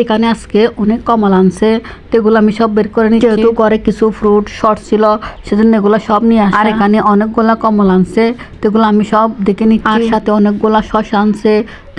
এখানে আজকে অনেক কমলা আনছে। তো এগুলো আমি সব বের করে নিচ্ছি। যেহেতু ঘরে কিছু ফ্রুট শর্ট ছিল সেজন্য এগুলো সব নিয়ে আসে আর এখানে অনেকগুলা কমলা আনছে। তো এগুলো আমি সব দেখে নিচ্ছি। আর সাথে অনেকগুলা শশা আনছে।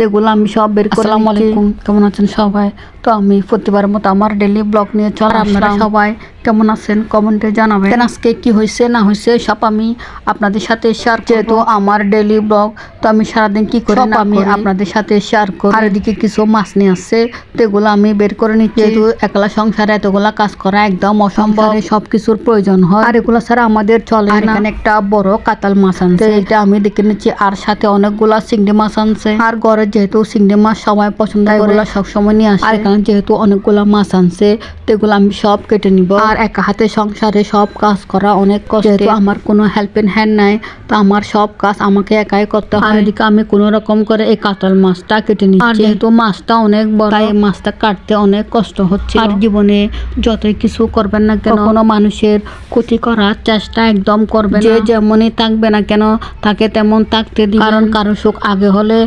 এগুলো আমি সব বের করলাম আলাইকুম। কেমন আছেন সবাই? তো আমি প্রতিবারের মতো আমার ডেলি ব্লগ নিয়ে চল আপনারা সবাই কেমন আছেন? কমেন্টে জানাবেন। আজকে কি হয়েছে না হয়েছে সব আমি আপনাদের সাথে শেয়ার যেহেতু আমার ডেলি ব্লগ তো আমি সারাদিন কি করি আমি আপনাদের সাথে শেয়ার করি। আর এদিকে কিছু মাছ নিয়ে আসছে তো এগুলো আমি বের করে নিচ্ছি। যেহেতু একলা সংসারে এতগুলা কাজ করা একদম অসম্ভব। সব কিছুর প্রয়োজন হয়। আর এগুলো ছাড়া আমাদের চলে না। এখানে একটা বড় কাতাল মাছ আনছে। এটা আমি দেখে নিচ্ছি। আর সাথে অনেকগুলা চিংড়ি মাছ আনছে। আর ঘরে যেহেতু চিংড়ি মাছ সবাই পছন্দ করে সবসময় নিয়ে আসে। আর এখানে যেহেতু অনেকগুলা মাছ আনছে তো এগুলো আমি সব কেটে নিব। আর একা হাতে সংসারে সব কাজ করা অনেক কষ্ট। আমার কোনো হেল্প হেল্পিং হ্যান্ড নাই তো আমার সব কাজ আমাকে একাই করতে হয়। এদিকে আমি কোনো রকম করে এই কাতল মাছটা কেটে নিচ্ছি। আর যেহেতু মাছটা অনেক বড় তাই এই মাছটা কাটতে অনেক কষ্ট হচ্ছে আর জীবনে যতই কিছু করবেন না কেন কোনো মানুষের ক্ষতি করার চেষ্টা একদম করবে যে যেমনই থাকবে না কেন তাকে তেমন থাকতে দিই কারণ কারও সুখ আগে হলে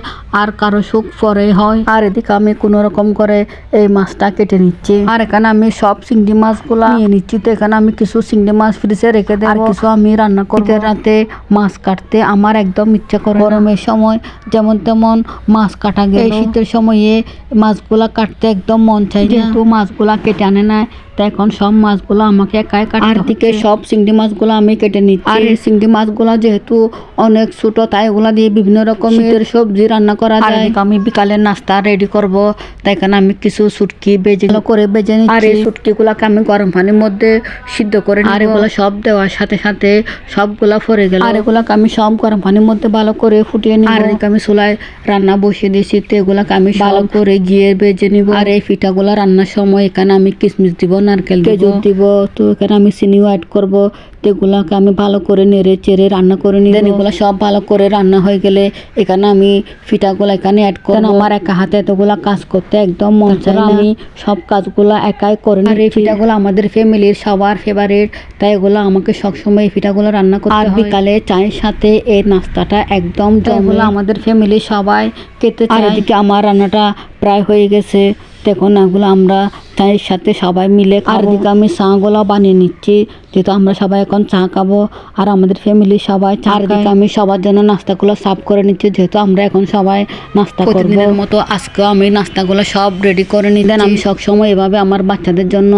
আর কারও সুখ পরে হয়। আর এদিকে আমি কোনো রকম করে এই মাছটা কেটে নিচ্ছি। আর এখানে আমি সব চিংড়ি মাছগুলা নিয়ে নিচ্ছি। তো এখানে আমি কিছু চিংড়ি মাছ ফ্রিজে রেখে দেবো। আর কিছু আমি রান্না করতে রাতে মাছ কাটতে আমার একদম ইচ্ছা করে গরমের সময় যেমন তেমন মাছ কাটা গেল। এই শীতের সময়ে মাছগুলা কাটতে একদম মন চাই যেহেতু মাছগুলা কেটে আনে না তো এখন সব মাছগুলো আমাকে একাই কাটতে আর দিকে সব চিংড়ি মাছগুলো আমি কেটে নিচ্ছি। আর এই চিংড়ি মাছগুলো যেহেতু অনেক ছোট তাই ওগুলা দিয়ে বিভিন্ন রকমের সবজি রান্না করা যায়। আমি বিকালের নাস্তা রেডি করব। তাই এখানে আমি কিছু সুটকি বেজে করে বেজে নিচ্ছি। আর এই সুটকিগুলোকে আমি গরম পানির মধ্যে সিদ্ধ করে আর এগুলো সব দেওয়ার সাথে সাথে সবগুলা ফরে গেল। আর এগুলাকে আমি সব গরম পানির মধ্যে ভালো করে ফুটিয়ে নিব। আর আমি চুলায় রান্না বসিয়ে দিয়েছি। তো এগুলাকে আমি ভালো করে গিয়ে বেজে নিব। আর এই পিঠাগুলা রান্নার সময় এখানে আমি কিশমিশ দিব নারকেল খেজুর দিব। তো এখানে আমি চিনিও অ্যাড করব। তো এগুলাকে আমি ভালো করে নেড়ে চেড়ে রান্না করে নিব। এগুলো সব ভালো করে রান্না হয়ে গেলে এখানে আমি পিঠাগুলো এখানে অ্যাড করব। আমার একা হাতে এতগুলা কাজ করতে একদম মন না। আমি সব কাজগুলো একাই করে আর এই পিঠাগুলো আমাদের ফ্যামিলির সবার ফেভারিট তাই এগুলো আমাকে সবসময় এই পিঠাগুলো রান্না করতে আর বিকালে চায়ের সাথে এই নাস্তাটা একদম জমলো আমাদের ফ্যামিলির সবাই খেতে চায়। আর এদিকে আমার রান্নাটা প্রায় হয়ে গেছে। দেখুন এগুলো আমরা চায়ের সাথে সবাই মিলে আর এদিকে আমি চাগুলো বানিয়ে নিচ্ছি যেহেতু আমরা সবাই এখন চা খাব আর আমাদের ফ্যামিলি সবাই চা আর এদিকে আমি সবার জন্য নাস্তাগুলো সাফ করে নিচ্ছি যেহেতু আমরা এখন সবাই নাস্তা করব। মতো আজকে আমি নাস্তাগুলো সব রেডি করে নিলেন আমি সবসময় এভাবে আমার বাচ্চাদের জন্য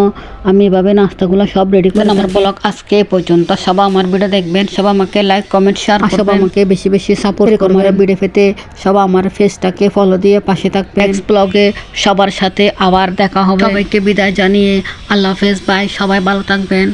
আমি এভাবে নাস্তাগুলো সব রেডি করে আমার ব্লগ আজকে পর্যন্ত। সবাই আমার ভিডিও দেখবেন সবাই আমাকে লাইক কমেন্ট শেয়ার সবাই আমাকে বেশি বেশি সাপোর্ট করবেন। ভিডিও পেতে সবাই আমার ফেসটাকে ফলো দিয়ে পাশে থাকবে নেক্সট ব্লগে সবার সাথে আবার দেখা হবে। সবাইকে বিদায় জানিয়ে আল্লাহ হাফেজ বাই সবাই ভালো থাকবেন।